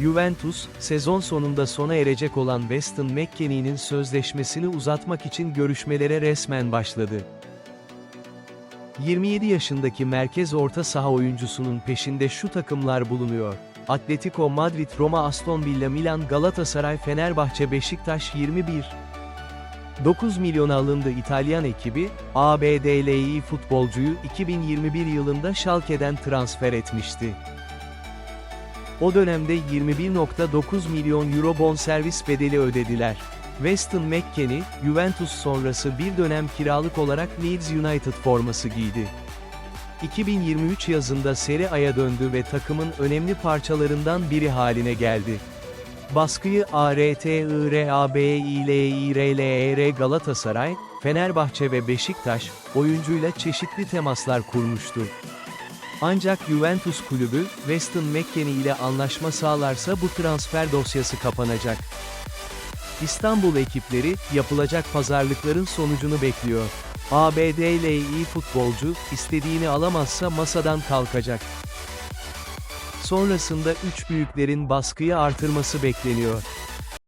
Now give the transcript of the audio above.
Juventus, sezon sonunda sona erecek olan Weston McKennie'nin sözleşmesini uzatmak için görüşmelere resmen başladı. 27 yaşındaki merkez orta saha oyuncusunun peşinde şu takımlar bulunuyor. Atletico Madrid, Roma, Aston Villa, Milan, Galatasaray, Fenerbahçe, Beşiktaş 21. 9 milyona alındı İtalyan ekibi, ABD'li futbolcuyu 2021 yılında Schalke'den transfer etmişti. O dönemde 21.9 milyon euro bonservis bedeli ödediler. Weston McKennie, Juventus sonrası bir dönem kiralık olarak Leeds United forması giydi. 2023 yazında Serie A'ya döndü ve takımın önemli parçalarından biri haline geldi. Baskıyı ARTIRABİLİRLER E Galatasaray, Fenerbahçe ve Beşiktaş, oyuncuyla çeşitli temaslar kurmuştu. Ancak Juventus kulübü, Weston McKennie ile anlaşma sağlarsa bu transfer dosyası kapanacak. İstanbul ekipleri, yapılacak pazarlıkların sonucunu bekliyor. ABD'li futbolcu, istediğini alamazsa masadan kalkacak. Sonrasında üç büyüklerin baskıyı artırması bekleniyor.